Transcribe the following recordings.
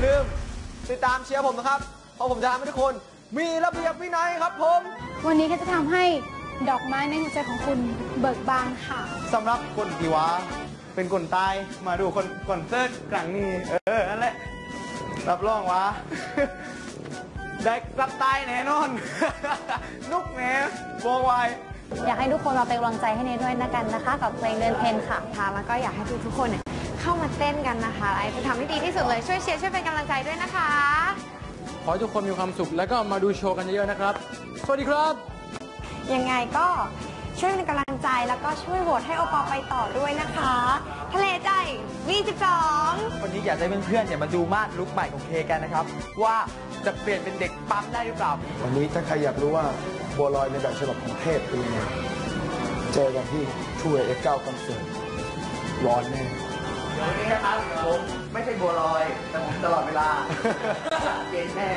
เชียร์ผมนะครับ เพราะผมจะทำให้ทุกคน มีระเบียบวินัยครับผมวันนี้ก็จะทำให้ดอกไม้ในหัวใจของคุณเบิกบานค่ะ สำหรับคนที่ว่าเป็นคนใต้มาดูคนคอนเสิร์ตครั้งนี้ เออนั่นแหละรับรองว่า ได้กลับใต้แน่นอน นุกแหน่บอกไว้ อยากให้ทุกคนมาเป็นกำลังใจให้เนยด้วยนะกันนะคะ กับเพลงเดินเพนค่ะค่ะ แล้วก็อยากให้ทุกๆคนเนี่ย เข้ามาเต้นกันนะคะไอจะทำให้ดีที่สุดเลยช่วยเชียร์ช่วยเป็นกำลังใจด้วยนะคะ ขอให้ทุกคนมีความสุขแล้วก็มาดูโชว์กันเยอะๆนะครับ สวัสดีครับ ยังไงก็ช่วยเป็นกำลังใจแล้วก็ช่วยโหวตให้โอปอลไปต่อด้วยนะคะ ทะเลใจ V12 วันนี้อยากให้เพื่อนๆเนี่ยมาดูมาดลุกใหม่ของเคกันนะครับ ว่าจะเปลี่ยนเป็นเด็กปั๊มได้หรือเปล่า วันนี้ถ้าใครอยากรู้ว่าบัวลอยในแบบฉบับของเทพเป็นยังไงเจอกันที่ทูเอฟเก้าคอนเสิร์ตร้อนแน่ เดี๋ยววันนี้นะครับผมไม่ใช่บัวลอย แต่ผมตลอดเวลาเย็นแน่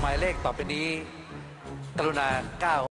หมายเลขต่อไปนี้ กรุณาก้าว